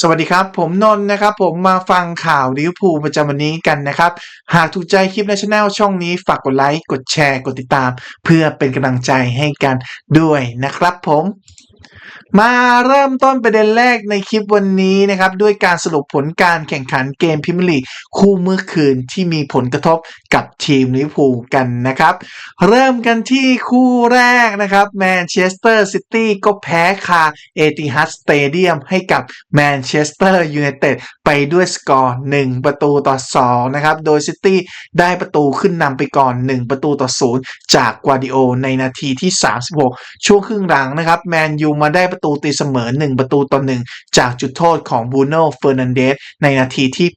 สวัสดีครับ ผมนนท์นะครับ ผมมาฟังข่าวลิเวอร์พูลประจำวันนี้กันนะครับ หากถูกใจคลิปในช anel ช่องนี้ฝากกดไลค์ กดแชร์ กดติดตาม เพื่อเป็นกำลังใจให้กันด้วยนะครับผม มาเริ่มต้นประเด็นแรกในคลิปวันนี้นะครับ ด้วยการสรุปผลการแข่งขันเกมพรีเมียร์ลีคู่เมื่อคืนที่มีผลกระทบกับทีมลิเวอร์พูลกันนะครับ เริ่มกันที่คู่แรกนะครับแมนเชสเตอร์ซิตี้ก็แพ้คาเอติฮัดสเตเดียมให้กับแมนเชสเตอร์ยูไนเต็ดไปด้วยสกอร์ 1 ประตูต่อ 2 นะครับ โดยซิตี้ได้ประตูขึ้นนำไปก่อน 1 ประตูต่อ 0 จากกวาดิโอในนาทีที่ 36 ช่วงครึ่งหลังนะครับแมนยูมาได้ประตูตีเสมอ 1 ประตูต่อ1จากจุดโทษของบูโน่เฟอร์นันเดสในนาทีที่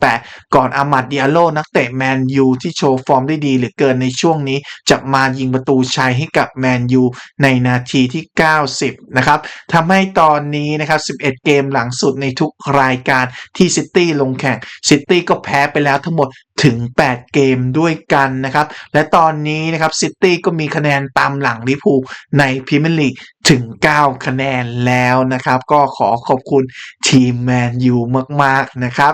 88 ก่อนอามัดดิอาโลนักเตะแมนยูที่โชว์ฟอร์มได้ดีเหลือเกินในช่วงนี้จะมายิงประตูชัยให้กับแมนยูในนาทีที่ 90 นะครับทำให้ตอนนี้นะครับ 11 เกมหลังสุดในทุกรายการที่ซิตี้ลงแข่งซิตี้ก็แพ้ไปแล้วทั้งหมด ถึง 8 เกมด้วยกันนะครับ และตอนนี้นะครับซิตี้ก็มีคะแนนตามหลังลิพูในพรีเมียร์ลีกถึง 9 คะแนนแล้วนะครับ ก็ขอขอบคุณทีมแมนยูมาก ๆ นะครับ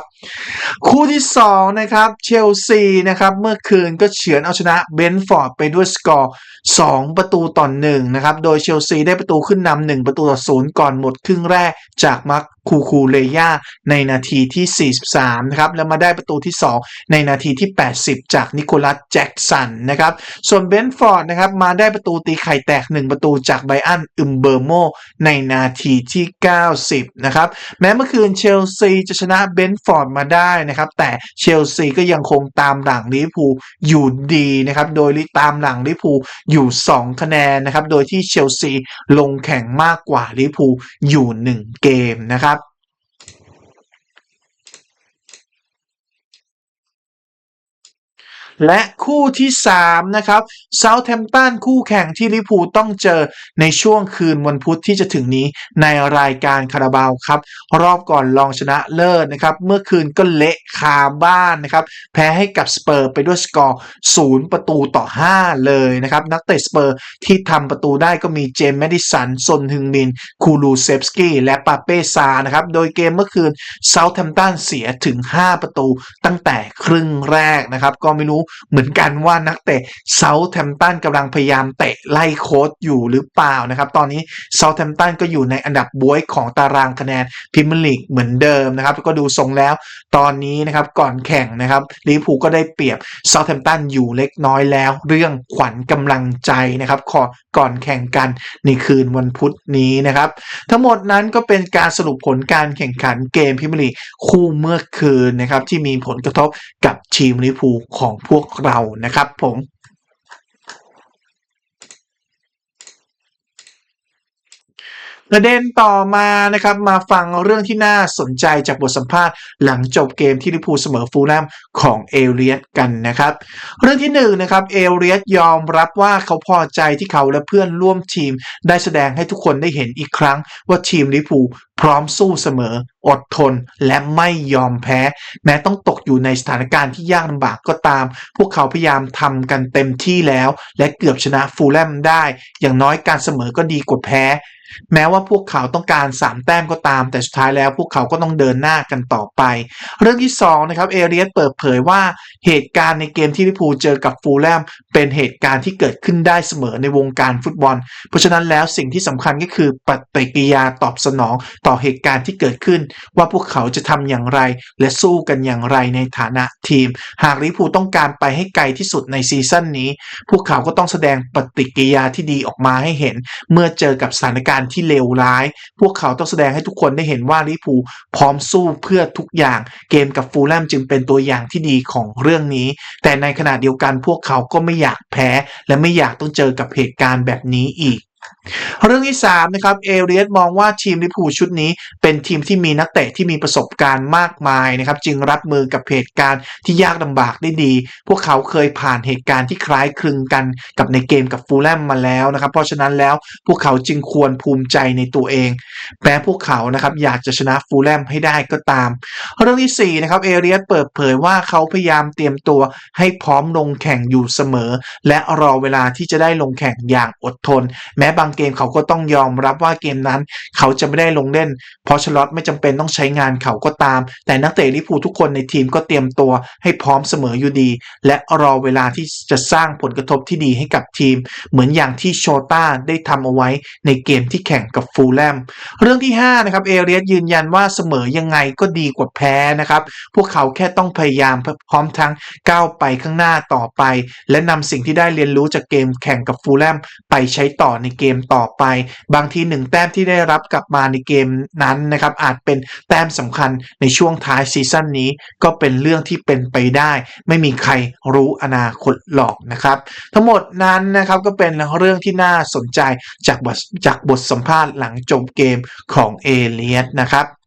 คู่ที่ 2 นะครับเชลซีนะครับเมื่อคืนก็เฉือนเอาชนะเบนฟอร์ดไปด้วยสกอร์ 2 ประตูต่อ1นะครับ โดยเชลซีได้ประตูขึ้นนำ1ประตูต่อ 0 ก่อนหมดครึ่งแรกจากมาร์ คูคูเลย่าในนาทีที่ 43 นะครับ แล้วมาได้ประตูที่ 2 ในนาทีที่ 80 จากนิโคลัสแจ็กสันนะครับ ส่วนเบนฟอร์ดนะครับ มาได้ประตูตีไข่แตก 1 ประตูจากไบอันอึมเบอร์โมในนาทีที่ 90 นะครับ แม้เมื่อคืนเชลซีจะชนะเบนฟอร์ดมาได้นะครับ แต่เชลซีก็ยังคงตามหลังลิเวอร์พูลอยู่ดีนะครับ โดยตามหลังลิเวอร์พูลอยู่ 2 คะแนนนะครับ โดยที่เชลซีลงแข่งมากกว่าลิเวอร์พูลอยู่ 1 เกมนะครับ และคู่ที่ 3 นะครับเซาท์แฮมป์ตันคู่แข่งที่ลิพูต้องเจอในช่วงคืนวันพุธที่จะถึงนี้ในรายการคาราบาวครับ รอบก่อนรองชนะเลิศนะครับ เมื่อคืนก็เละคาบ้านนะครับ แพ้ให้กับสเปอร์ไปด้วยสกอร์ 0 ประตูต่อ 5 เลยนะครับ นักเตะสเปอร์ที่ทำประตูได้ก็มีเจมส์แมดิสันซนฮึงมิน คูลูเซฟสกี้ และปาเป้ซานะครับ โดยเกมเมื่อคืนเซาท์แฮมป์ตันเสียถึง 5 ประตูตั้งแต่ครึ่งแรกนะครับ ก็ไม่รู้เหมือนกันว่านักเตะเซาท์แฮมป์ตันกำลังพยายามเตะไล่โค้ชอยู่หรือเปล่านะครับ ตอนนี้เซาท์แฮมป์ตันก็อยู่ในอันดับบวยของตารางคะแนนพรีเมียร์ลีกเหมือนเดิมนะครับ ก็ดูทรงแล้วตอนนี้นะครับก่อนแข่งนะครับลิเวอร์พูลก็ได้เปรียบเซาท์แฮมป์ตันอยู่เล็กน้อยแล้ว เรื่องขวัญกำลังใจนะครับขอก่อนแข่งกันในคืนวันพุธนี้นะครับ ทั้งหมดนั้นก็เป็นการสรุปผลการแข่งขันเกมพรีเมียร์ลีกคู่เมื่อคืนนะครับที่มีผลกระทบกับทีมลิเวอร์พูลของพวกเรานะครับผม ประเด็นต่อมานะครับมาฟังเรื่องที่น่าสนใจจากบทสัมภาษณ์ หลังจบเกมที่ลิพูเสมอฟูลแลมของเอเลียตกันนะครับเรื่องที่หนึ่งนะครับเอเลียตยอมรับว่าเขาพอใจที่เขาและเพื่อนร่วมทีม ได้แสดงให้ทุกคนได้เห็นอีกครั้ง ว่าทีมลิพูพร้อมสู้เสมอ อดทน และไม่ยอมแพ้ แม้ต้องตกอยู่ในสถานการณ์ที่ยากลำบากก็ตาม พวกเขาพยายามทำกันเต็มที่แล้ว และเกือบชนะฟูลแลมได้ อย่างน้อยการเสมอก็ดีกว่าแพ้ แม้ว่าพวกเขาต้องการ 3 แต้มก็ตาม แต่สุดท้ายแล้วพวกเขาก็ต้องเดินหน้ากันต่อไป เรื่องที่2นะครับเอเรียสเปิดเผยว่าเหตุการณ์ในเกมที่ลิพูเจอกับฟูลแลมเป็นเหตุการณ์ที่เกิดขึ้นได้เสมอในวงการฟุตบอล เพราะฉะนั้นแล้วสิ่งที่สำคัญก็คือปฏิกิริยาตอบสนองต่อเหตุการณ์ที่เกิดขึ้น ว่าพวกเขาจะทำอย่างไร และสู้กันอย่างไรในฐานะทีม หากลิพูต้องการไปให้ไกลที่สุดในซีซั่นนี้ พวกเขาก็ต้องแสดงปฏิกิริยาที่ดีออกมาให้เห็น เมื่อเจอกับสถานการณ์ที่เลวร้าย พวกเขาต้องแสดงให้ทุกคนได้เห็นว่าลิพูพร้อมสู้เพื่อทุกอย่าง เกมกับฟูลแลมจึงเป็นตัวอย่างที่ดีของเรื่องนี้ แต่ในขณะเดียวกันพวกเขาก็ไม่อยากแพ้ และไม่อยากต้องเจอกับเหตุการณ์แบบนี้อีก เรื่องที่3นะครับเอเรียสมองว่าทีมลิพูชุดนี้ เป็นทีมที่มีนักเตะที่มีประสบการณ์มากมายนะครับ จึงรับมือกับเหตุการณ์ที่ยากลำบากได้ดี พวกเขาเคยผ่านเหตุการณ์ที่คล้ายคลึงกันกับในเกมกับฟูลแลมมาแล้วนะครับ เพราะฉะนั้นแล้วพวกเขาจึงควรภูมิใจในตัวเองแม้พวกเขานะครับอยากจะชนะฟูลแลมให้ได้ก็ตาม เรื่องที่4นะครับเอเรียสเปิดเผยว่าเขาพยายามเตรียมตัวให้พร้อมลงแข่งอยู่เสมอ และรอเวลาที่จะได้ลงแข่งอย่างอดทน แม้บางเกมเขาก็ต้องยอมรับว่าเกมนั้น เขาจะไม่ได้ลงเล่น เพราะชลอตไม่จำเป็นต้องใช้งานเขาก็ตาม แต่นักเตะลิพูทุกคนในทีมก็เตรียมตัวให้พร้อมเสมออยู่ดี และรอเวลาที่จะสร้างผลกระทบที่ดีให้กับทีม เหมือนอย่างที่โชต้าได้ทำเอาไว้ในเกมที่แข่งกับฟูลแลมเรื่องที่5นะครับเอเรียสยืนยันว่าเสมอยังไงก็ดีกว่าแพ้นะครับพวกเขาแค่ต้องพยายามพร้อมทั้งก้าวไปข้างหน้าต่อไป และนำสิ่งที่ได้เรียนรู้จากเกมแข่งกับฟูลแลมไปใช้ต่อในเกมต่อไป บางทีหนึ่งแต้มที่ได้รับกลับมาในเกมนั้นนะครับอาจเป็นแต้มสำคัญในช่วงท้ายซีซั่นนี้ก็เป็นเรื่องที่เป็นไปได้ ไม่มีใครรู้อนาคตหรอกนะครับ ทั้งหมดนั้นนะครับก็เป็นเรื่องที่น่าสนใจจากบทจากบทสัมภาษณ์หลังจบเกมของเอเลียสนะครับ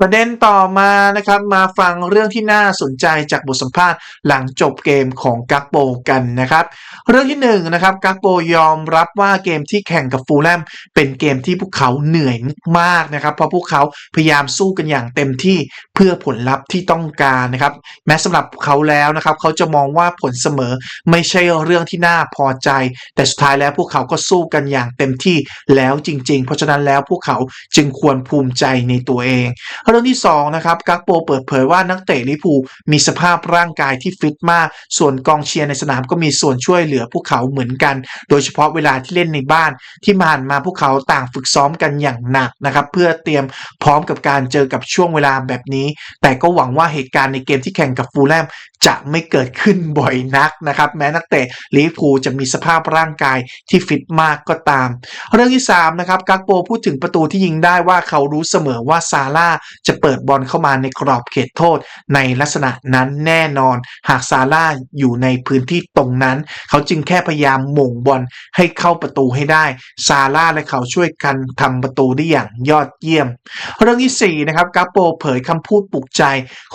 ประเด็นต่อมานะครับมาฟังเรื่องที่น่าสนใจจากบทสัมภาษณ์หลังจบเกมของกักโปกันนะครับ เรื่องที่1นนะครับกักโปยอมรับว่าเกมที่แข่งกับฟูลแลมเป็นเกมที่พวกเขาเหนื่อยมากนะครับ เพราะพวกเขาพยายามสู้กันอย่างเต็มที่เพื่อผลลัพธ์ที่ต้องการนะครับ แม้สำหรับเขาแล้วนะครับ เขาจะมองว่าผลเสมอไม่ใช่เรื่องที่น่าพอใจ แต่สุดท้ายแล้วพวกเขาก็สู้กันอย่างเต็มที่แล้วจริง ๆ เพราะฉะนั้นแล้วพวกเขาจึงควรภูมิใจในตัวเองเรื่องที่2นะครับกักโปเปิดเผยว่านักเตะลิเวอร์พูมีสภาพร่างกายที่ฟิตมาก ส่วนกองเชียร์ในสนามก็มีส่วนช่วยเหลือพวกเขาเหมือนกัน โดยเฉพาะเวลาที่เล่นในบ้านที่ผ่านมาพวกเขาต่างฝึกซ้อมกันอย่างหนักนะครับเพื่อเตรียมพร้อมกับการเจอกับช่วงเวลาแบบนี้ แต่ก็หวังว่าเหตุการณ์ในเกมที่แข่งกับฟูลแลมจะไม่เกิดขึ้นบ่อยนักนะครับแม้นักเตะลิเวอร์พูจะมีสภาพร่างกายที่ฟิตมากก็ตาม เรื่องที่3นะครับกักโปพูดถึงประตูที่ยิงได้ว่าเขารู้เสมอว่าซาร่าจะเปิดบอลเข้ามาในกรอบเขตโทษ ในลักษณะนั้นแน่นอน หากซาร่าอยู่ในพื้นที่ตรงนั้น เขาจึงแค่พยายามหม่งบอลให้เข้าประตูให้ได้ ซาร่าและเขาช่วยกันทำประตูได้อย่างยอดเยี่ยม เรื่องที่ 4 นะครับกัปโปเผยคำพูดปลุกใจ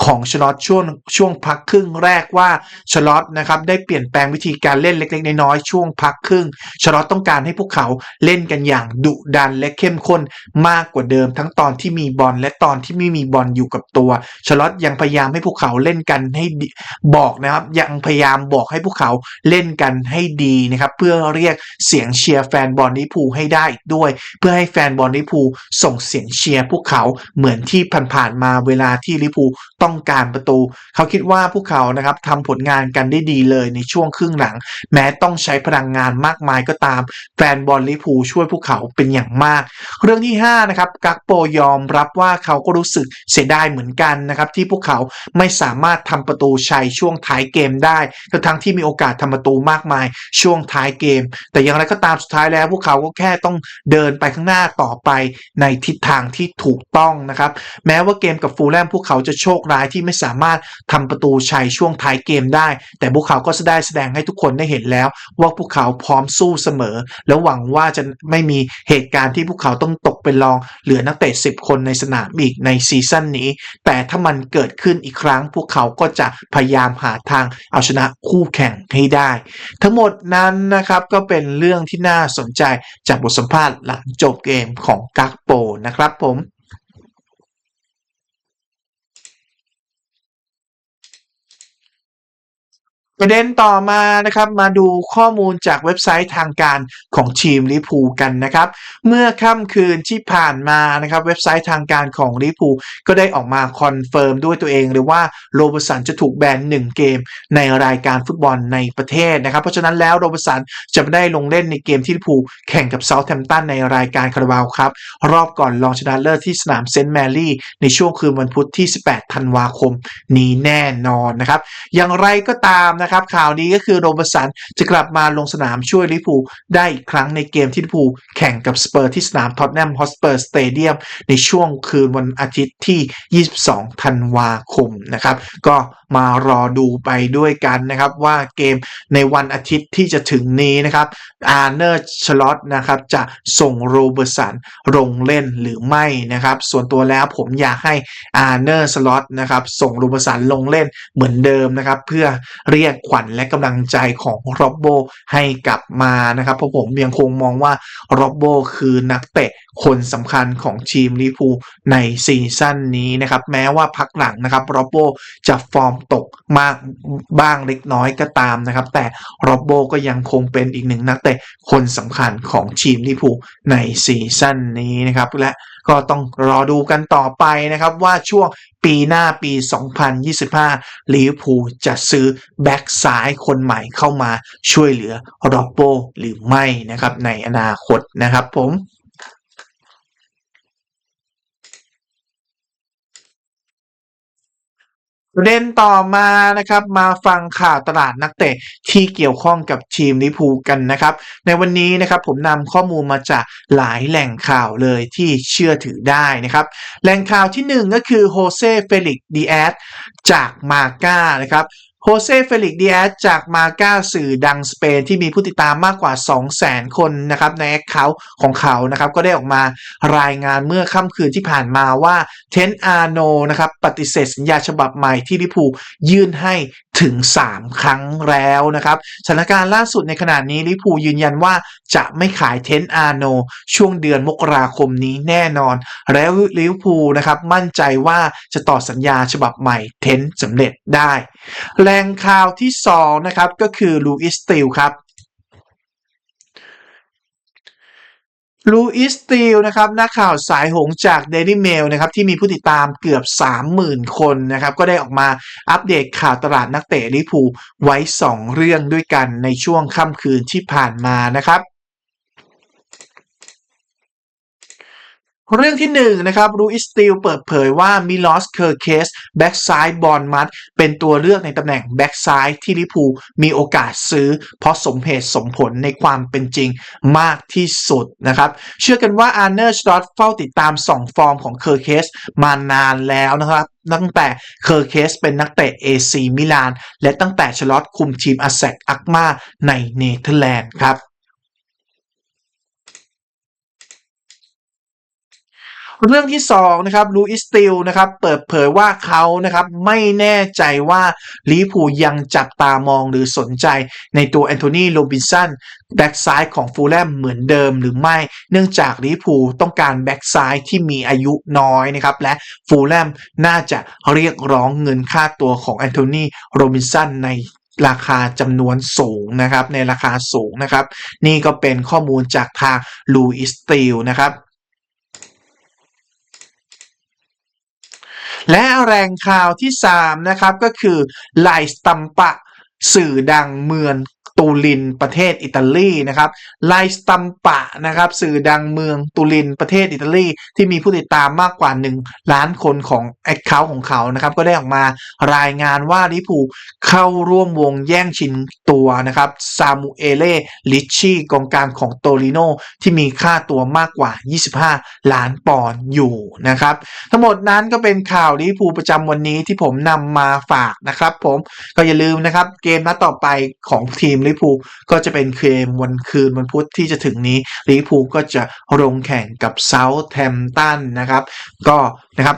ของชลอตช่วงช่วงพักครึ่งแรกว่าชลอตนะครับได้เปลี่ยนแปลงวิธีการเล่นเล็กๆ น้อยๆช่วงพักครึ่งชลอตต้องการให้พวกเขาเล่นกันอย่างดุดันและเข้มข้นมากกว่าเดิมทั้งตอนที่มีบอลและตอนที่ไม่มีบอลอยู่กับตัวชลอตยังพยายามให้พวกเขาเล่นกันให้บอกนะครับ ยังพยายามบอกให้พวกเขาเล่นกันให้ดีนะครับ เพื่อเรียกเสียงเชียร์แฟนบอลลิพูให้ได้ด้วย เพื่อให้แฟนบอลลิพูส่งเสียงเชียร์พวกเขาเหมือนที่ผ่านๆมาเวลาที่ลิพูต้องการประตู เขาคิดว่าพวกเขานะครับทำผลงานกันได้ดีเลยในช่วงครึ่งหลัง แม้ต้องใช้พลังงานมากมายก็ตาม แฟนบอลลิพูช่วยพวกเขาเป็นอย่างมาก เรื่องที่5นะครับกักโปยอมรับว่าเขาก็รู้สึกเสียดายเหมือนกันนะครับที่พวกเขาไม่สามารถทำประตูชัยช่วงท้ายเกมได้ทั้งที่มีโอกาสทำประตูมากมายช่วงท้ายเกม แต่อย่างไรก็ตามสุดท้ายแล้วพวกเขาก็แค่ต้องเดินไปข้างหน้าต่อไปในทิศทางที่ถูกต้องนะครับ แม้ว่าเกมกับฟูลแลมพวกเขาจะโชคร้ายที่ไม่สามารถทำประตูชัยช่วงท้ายเกมได้ แต่พวกเขาก็ได้แสดงให้ทุกคนได้เห็นแล้ว ว่าพวกเขาพร้อมสู้เสมอ แล้วหวังว่าจะไม่มีเหตุการณ์ที่พวกเขาต้องตกเป็นรองเหลือนักเตะ10 คนในสนามอีกในซีซั่นนี้ แต่ถ้ามันเกิดขึ้นอีกครั้ง พวกเขาก็จะพยายามหาทางเอาชนะคู่แข่งให้ได้ ทั้งหมดนั้นนะครับก็เป็นเรื่องที่น่าสนใจจากบทสัมภาษณ์หลังจบเกมของกักโปนะครับผม ประเด็นต่อมานะครับมาดูข้อมูลจากเว็บไซต์ทางการของทีมลิพูกันนะครับ เมื่อค่ำคืนที่ผ่านมานะครับเว็บไซต์ทางการของลิพูก็ได้ออกมาคอนเฟิร์มด้วยตัวเองหรือว่าโรบสันจะถูกแบน 1 เกมในรายการฟุตบอลในประเทศนะครับ เพราะฉะนั้นแล้วโรบสันจะไม่ได้ลงเล่นในเกมที่ลิพูแข่งกับเซาท์แฮมป์ตันในรายการคาราบาวครับรอบก่อนรองชนะเลิศที่สนามเซนต์แมรี่ในช่วงคืนวันพุธที่ 18 ธันวาคมนี้แน่นอนนะครับอย่างไรก็ตามนะครับข่าวนี้ก็คือโรบสันจะกลับมาลงสนามช่วยลิปูได้อีกครั้งในเกมที่ลิปูแข่งกับสเปอร์ที่สนามท็อตแนมฮอสเปอร์สเตเดียมในช่วงคืนวันอาทิตย์ที่ 22 ธันวาคมนะครับก็มารอดูไปด้วยกันนะครับ ว่าเกมในวันอาทิตย์ที่จะถึงนี้นะครับอาร์เนอร์ชลอตนะครับจะส่งโรเบอร์สันลงเล่นหรือไม่นะครับ ส่วนตัวแล้วผมอยากให้อาร์เนอร์สล็อตนะครับส่งโรเบอร์สันลงเล่นเหมือนเดิมนะครับ เพื่อเรียกขวัญและกำลังใจของโรบโบให้กลับมานะครับเพราะผมยังคงมองว่าโรบโบคือนักเตะคนสำคัญของทีมลิพูในซีซั่นนี้นะครับ แม้ว่าพักหลังนะครับโรบโบจะฟอร์มตกมากบ้างเล็กน้อยก็ตามนะครับ แต่โรบโบก็ยังคงเป็นอีกหนึ่งนักเตะคนสำคัญของทีมลิเวอร์พูลในซีซั่นนี้นะครับ และก็ต้องรอดูกันต่อไปนะครับว่าช่วงปีหน้าปี 2025ลิเวอร์พูลจะซื้อแบ็กซ้ายคนใหม่เข้ามาช่วยเหลือโรบโบหรือไม่นะครับในอนาคตนะครับผม ประเด็นต่อมานะครับมาฟังข่าวตลาดนักเตะที่เกี่ยวข้องกับทีมลิพูกันนะครับ ในวันนี้นะครับผมนำข้อมูลมาจากหลายแหล่งข่าวเลยที่เชื่อถือได้นะครับ แหล่งข่าวที่หนึ่งก็คือโฮเซ่เฟลิกดีแอสจากมาก้านะครับ โฮเซ่เฟลิกดีแอสจากมาก้าสื่อดังสเปนที่มีผู้ติดตามมากกว่า 200,000 คนนะครับในแอคเคาท์ของเขานะครับก็ได้ออกมารายงานเมื่อค่ำคืนที่ผ่านมาว่าเทนอาโนนะครับปฏิเสธสัญญาฉบับใหม่ที่ลิพูยื่นให้ถึง 3 ครั้งแล้วนะครับสถานการณ์ล่าสุดในขณะนี้ลิพูยืนยันว่าจะไม่ขายเทนอาโนช่วงเดือนมกราคมนี้แน่นอน แล้วลิวอร์พูลนะครับมั่นใจว่าจะต่อสัญญาฉบับใหม่เทนสำเร็จได้แหล่งข่าวที่2นะครับก็คือลูอิสติลครับลูอิสติลนะครับนักข่าวสายหงจาก Daily Mail นะครับที่มีผู้ติดตามเกือบ 30,000 คนนะครับก็ได้ออกมาอัปเดตข่าวตลาดนักเตะลิพูไว้ 2 เรื่องด้วยกันในช่วงค่ำคืนที่ผ่านมานะครับ เรื่องที่1นนะครับรูอิสติลเปิดเผยว่ามิลอสเคอร์เคสแบ็กซ้ายบอลมัดเป็นตัวเลือกในตำแหน่งแบ็กซ้ายที่ลิพูมีโอกาสซื้อ เพราะสมเหตุสมผลในความเป็นจริงมากที่สุดนะครับ เชื่อกันว่าอาร์เนอร์สตอตเฝ้าติดตาม 2 ฟอร์มของเคอร์เคสมานานแล้วนะครับตั้งแต่เคอร์เคสเป็นนักเตะ AC มิลาน และตั้งแต่ชลอตคุมทีมอาแซกอักมาในเนเธอร์แลนด์ครับ เรื่องที่2นะครับลูอิสติลนะครับเปิดเผยว่าเขานะครับไม่แน่ใจว่าลิพูยังจับตามองหรือสนใจในตัวแอนโทนีโรบินสันแบ็กซ้ายของฟูลแลมเหมือนเดิมหรือไม่ เนื่องจากลิพูต้องการแบ็กซ้ายที่มีอายุน้อยนะครับและฟูลแลมน่าจะเรียกร้องเงินค่าตัวของแอนโทนีโรบินสันในราคาจำนวนสูงนะครับในราคาสูงนะครับ นี่ก็เป็นข้อมูลจากทางลูอิสติลนะครับ และแรงข่าวที่ 3 นะครับ ก็คือลายสตัมปะ สื่อดังเมืองตูรินประเทศอิตาลีนะครับไลสตัมปะนะครับสื่อดังเมืองตูรินประเทศอิตาลีที่มีผู้ติดตามมากกว่า 1 ล้านคนของแอคเคาท์ของเขานะครับก็ได้ออกมารายงานว่าลิปูเข้าร่วมวงแย่งชิงตัวนะครับซามูเอเล่ลิชชี่กองกลางของโตริโนที่มีค่าตัวมากกว่า 25 ล้านปอนด์อยู่นะครับทั้งหมดนั้นก็เป็นข่าวลิพูประจำวันนี้ที่ผมนำมาฝากนะครับผมก็อย่าลืมนะครับเกมนัดต่อไปของทีมลิร์พูลก็จะเป็นเกมวันคืนวันพุธที่จะถึงนี้ลิเวอร์พูลก็จะลงแข่งกับเซาท์แทมตันนะครับ ก็นะครับ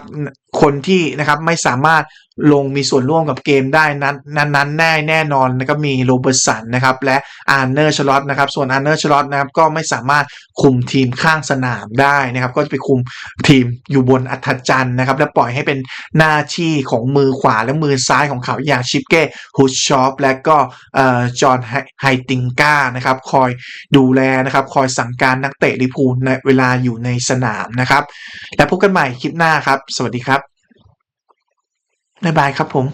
คนที่นะครับไม่สามารถ ลงมีส่วนร่วมกับเกมได้นั้นนั้นแน่แน่นอนนะครับมีโรเบิร์ตสันนะครับและอาร์เนอร์ชลอตนะครับส่วนอาร์เนอร์ชลอตนะครับก็ไม่สามารถคุมทีมข้างสนามได้นะครับ ก็จะไปคุมทีมอยู่บนอัฐจันทร์นะครับ และปล่อยให้เป็นหน้าที่ของมือขวาและมือซ้ายของเขาอย่างชิปเก้ฮูชชอปและก็จอห์นไฮติงก้านะครับคอยดูแลนะครับคอยสั่งการนักเตะลิพูลในเวลาอยู่ในสนามนะครับ แล้วพบกันใหม่คลิปหน้าครับ สวัสดีครับ บ๊ายบายครับผม